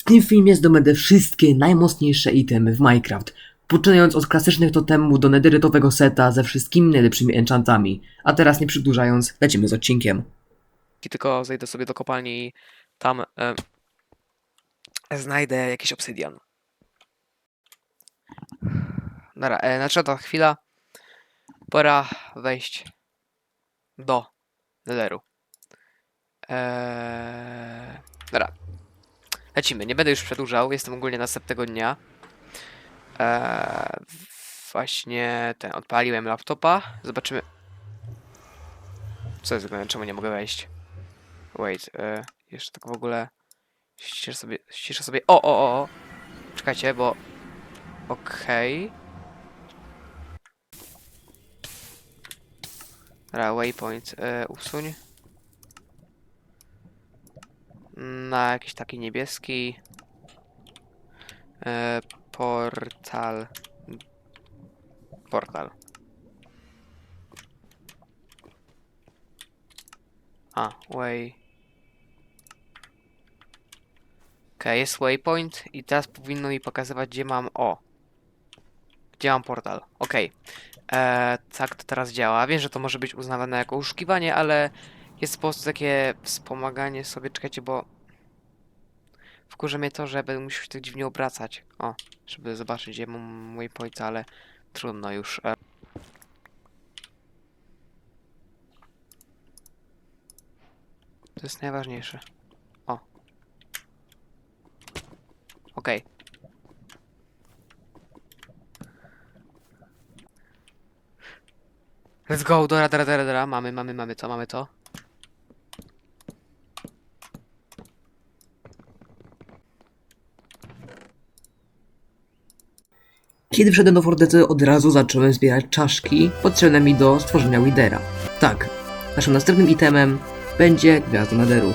W tym filmie zdobędę wszystkie najmocniejsze itemy w Minecraft, poczynając od klasycznych totemów do nederytowego seta ze wszystkimi najlepszymi enchantami. A teraz nie przedłużając, lecimy z odcinkiem. Tylko zejdę sobie do kopalni i tam e, znajdę jakiś obsydian. Dobra, e, nadszedła chwila. Pora wejść do Netheru. Eee, dobra. Lecimy, nie będę już przedłużał, jestem ogólnie następnego dnia. Eee, właśnie ten, odpaliłem laptopa. Zobaczymy. Co jest grane? Czemu nie mogę wejść? Wait, e, jeszcze tak w ogóle. Ściszę sobie, ściszę sobie. O, o, o! o. Czekajcie, bo. Okej. Dobra, waypoint e, usuń. Na jakiś taki niebieski. E, portal. Portal. A, way. Okej, jest waypoint i teraz powinno mi pokazywać, gdzie mam. O! Gdzie mam portal? Okej. Eee, Tak to teraz działa. Wiem, że to może być uznawane jako oszukiwanie, ale jest po prostu takie wspomaganie sobie. Czekajcie, bo. Wkurza mnie to, że będę musiał się tak dziwnie obracać. O, żeby zobaczyć, gdzie mam waypoint, ale trudno już. E, To jest najważniejsze. O. Okej. Let's go, dora, dora, dora, dora. Mamy, mamy, mamy to, mamy to. Kiedy wszedłem do fortecy, od razu zacząłem zbierać czaszki potrzebne mi do stworzenia Widera. Tak, naszym następnym itemem będzie Gwiazda Nederu.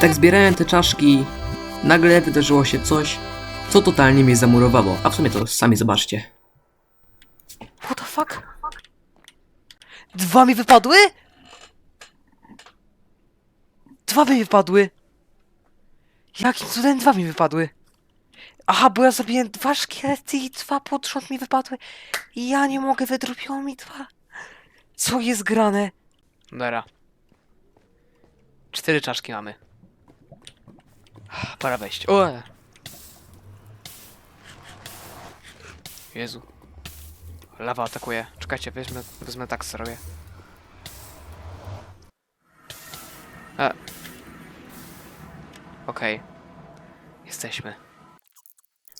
Tak zbierałem te czaszki, nagle wydarzyło się coś, co totalnie mnie zamurowało. A w sumie to sami zobaczcie. What the fuck? Dwa mi wypadły? Dwa mi wypadły. Jakim cudem dwa mi wypadły? Aha, bo ja zrobiłem dwa szkielety i dwa pod rząd mi wypadły. I ja nie mogę, wydrobiło mi dwa. Co jest grane? Dobra. Cztery czaszki mamy. Pora wejść. O! Jezu. Lawa atakuje. Czekajcie, wezmę, wezmę tak zrobię. E. Okej. Jesteśmy.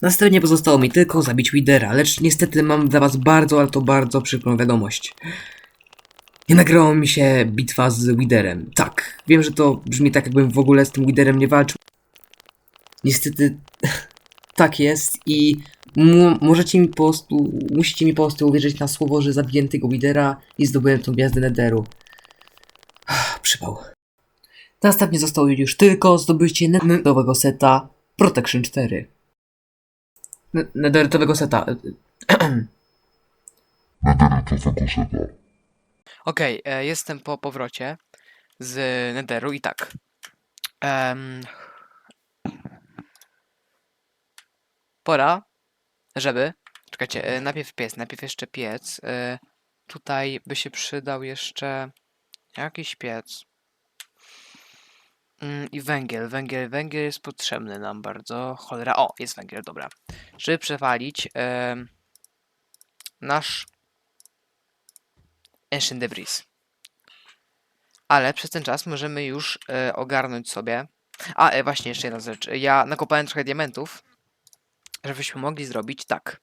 Następnie pozostało mi tylko zabić Widera, lecz niestety mam dla was bardzo, ale to bardzo przykrą wiadomość. Nie nagrała mi się bitwa z Widerem. Tak, wiem, że to brzmi tak, jakbym w ogóle z tym Widerem nie walczył. Niestety tak jest i możecie mi po prostu, musicie mi po prostu uwierzyć na słowo, że zabiję tego Widera i zdobyłem tą gwiazdę Nederu. Przypał. Następnie zostało już tylko zdobycie nowego seta Protection 4. N- Nederytowego seta. Okej, e, jestem po powrocie z Netheru i tak. Em, pora, żeby. Czekajcie, e, najpierw piec, najpierw jeszcze piec. E, tutaj by się przydał jeszcze jakiś piec. Mm, I węgiel, węgiel, węgiel jest potrzebny nam bardzo. Cholera, o, jest węgiel, dobra. Żeby przewalić em, nasz Ancient Debris. Ale przez ten czas możemy już e, ogarnąć sobie. A, e, właśnie, jeszcze jedna rzecz. Ja nakopałem trochę diamentów, żebyśmy mogli zrobić tak.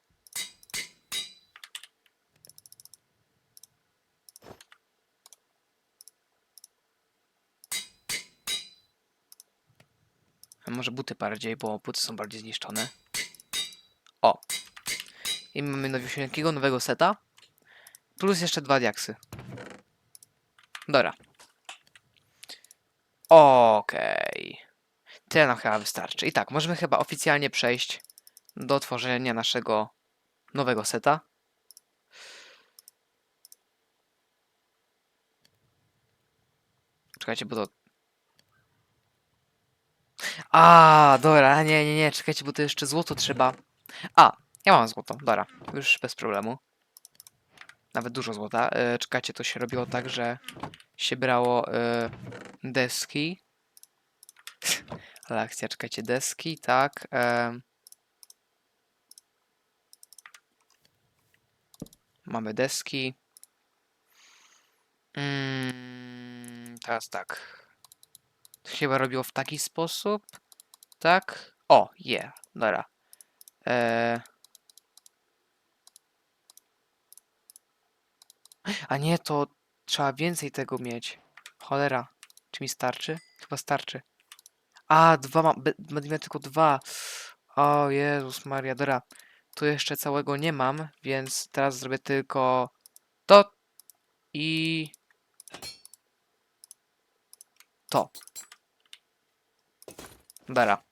Może buty bardziej, bo buty są bardziej zniszczone. O. I mamy nowiusieńkiego nowego seta. Plus jeszcze dwa diaksy. Dobra. Okej. Tyle nam chyba wystarczy. I tak, możemy chyba oficjalnie przejść do tworzenia naszego nowego seta. Czekajcie, bo to... A, dobra, nie, nie, nie, czekajcie, bo to jeszcze złoto trzeba. A, ja mam złoto, dobra, już bez problemu. Nawet dużo złota. E, czekajcie, to się robiło tak, że się brało e, deski. Ale akcja, czekajcie, deski, tak. em. Mamy deski. Mm, teraz tak. To chyba robiło w taki sposób. Tak. O, je, yeah, dobra. E... A nie, to trzeba więcej tego mieć. Cholera. Czy mi starczy? Chyba starczy. A, dwa mam. Będę miał tylko dwa. O Jezus Maria, dobra. Tu jeszcze całego nie mam, więc teraz zrobię tylko to i to. Dobra.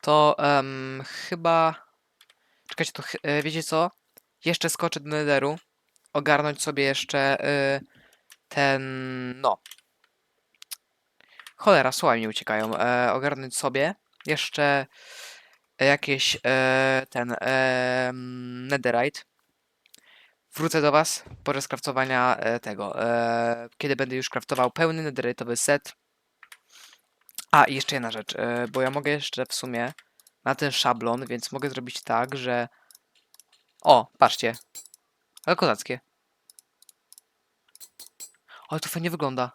To em, chyba. Czekajcie, to e, wiecie co? Jeszcze skoczę do Netheru. Ogarnąć sobie jeszcze y, ten. No. Cholera, słowa mi uciekają. E, ogarnąć sobie jeszcze jakieś e, ten e, netherite. Wrócę do was podczas kraftowania e, tego. E, kiedy będę już kraftował pełny netherite'owy set. A, i jeszcze jedna rzecz, e, bo ja mogę jeszcze w sumie na ten szablon, więc mogę zrobić tak, że... O, patrzcie. Ale kozackie. Ale to fajnie wygląda.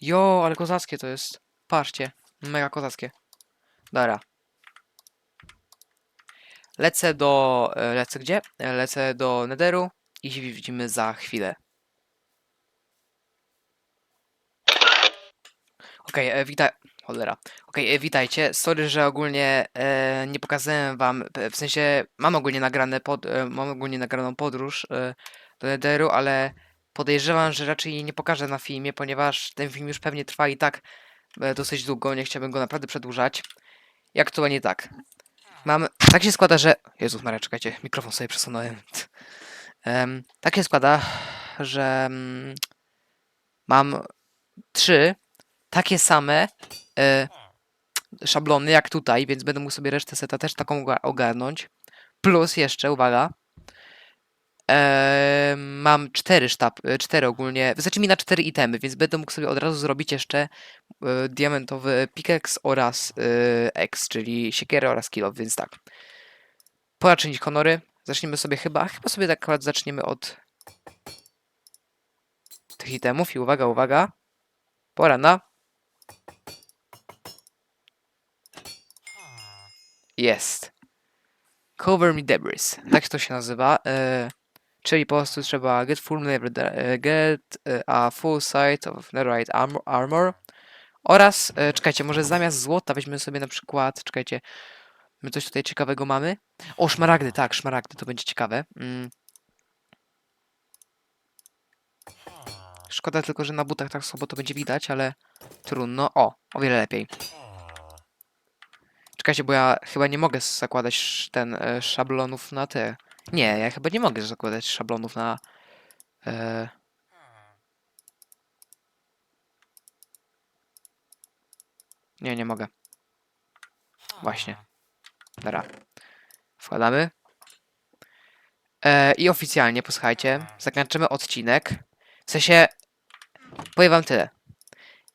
Jo, ale kozackie to jest. Patrzcie. Mega kozackie. Dobra. Lecę do... e, Lecę gdzie? E, Lecę do Netheru i się widzimy za chwilę. Okej, e, witaj... Cholera. Okej, e, witajcie. Sorry, że ogólnie e, nie pokazałem wam, w sensie mam ogólnie nagrane pod, e, mam ogólnie nagraną podróż e, do Netheru, ale podejrzewam, że raczej jej nie pokażę na filmie, ponieważ ten film już pewnie trwa i tak e, dosyć długo, nie chciałbym go naprawdę przedłużać. Jak to nie tak? Mam, tak się składa, że... Jezus Maria, czekajcie, mikrofon sobie przesunąłem. Em, tak się składa, że mm, mam trzy takie same e, szablony jak tutaj, więc będę mógł sobie resztę seta też taką oga- ogarnąć. Plus jeszcze, uwaga, e, mam cztery sztab, e, cztery ogólnie, wystarczy mi na cztery itemy, więc będę mógł sobie od razu zrobić jeszcze e, diamentowy pickaxe oraz e, X, czyli siekierę oraz kilo, więc tak. Pora czynić honory. Zaczniemy sobie chyba, chyba sobie tak akurat zaczniemy od tych itemów i uwaga, uwaga. Pora na Jest. Cover me debris. Tak to się nazywa. Czyli po prostu trzeba get full never e, get e, a full sight of netherite armor. Oraz, e, czekajcie, może zamiast złota weźmy sobie na przykład, czekajcie, my coś tutaj ciekawego mamy. O, szmaragdy, tak, szmaragdy, to będzie ciekawe. Mm. Szkoda tylko, że na butach tak słabo to będzie widać, ale trudno. O, o wiele lepiej. Czekajcie, bo ja chyba nie mogę zakładać ten e, szablonów na te. Nie, ja chyba nie mogę zakładać szablonów na. E... Nie, nie mogę. Właśnie. Dobra. Wkładamy. E, I oficjalnie, posłuchajcie, zakończymy odcinek. W sensie, powiem wam tyle.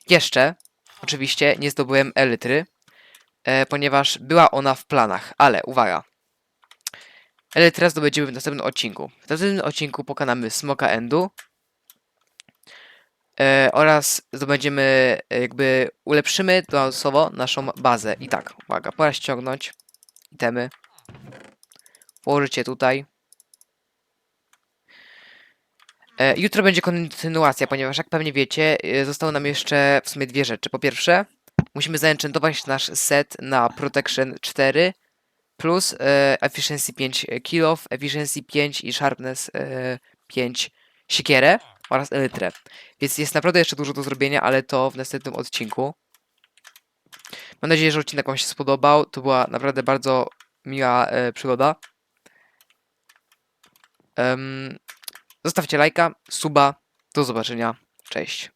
Jeszcze, oczywiście, nie zdobyłem elitry, e, ponieważ była ona w planach, ale uwaga. Elytrę zdobędziemy w następnym odcinku. W następnym odcinku pokonamy Smoka Endu e, oraz zdobędziemy, e, jakby ulepszymy dodatkowo naszą bazę. I tak, uwaga, pora ściągnąć itemy, włożyć je tutaj. E, jutro będzie kontynuacja, ponieważ jak pewnie wiecie, e, zostały nam jeszcze w sumie dwie rzeczy. Po pierwsze, musimy zaenchantować nasz set na Protection 4 plus e, Efficiency 5 kill off, Efficiency 5 i Sharpness e, 5 siekierę oraz elytrę. Więc jest naprawdę jeszcze dużo do zrobienia, ale to w następnym odcinku. Mam nadzieję, że odcinek Wam się spodobał. To była naprawdę bardzo miła e, przygoda. Em, zostawcie lajka, suba. Do zobaczenia. Cześć.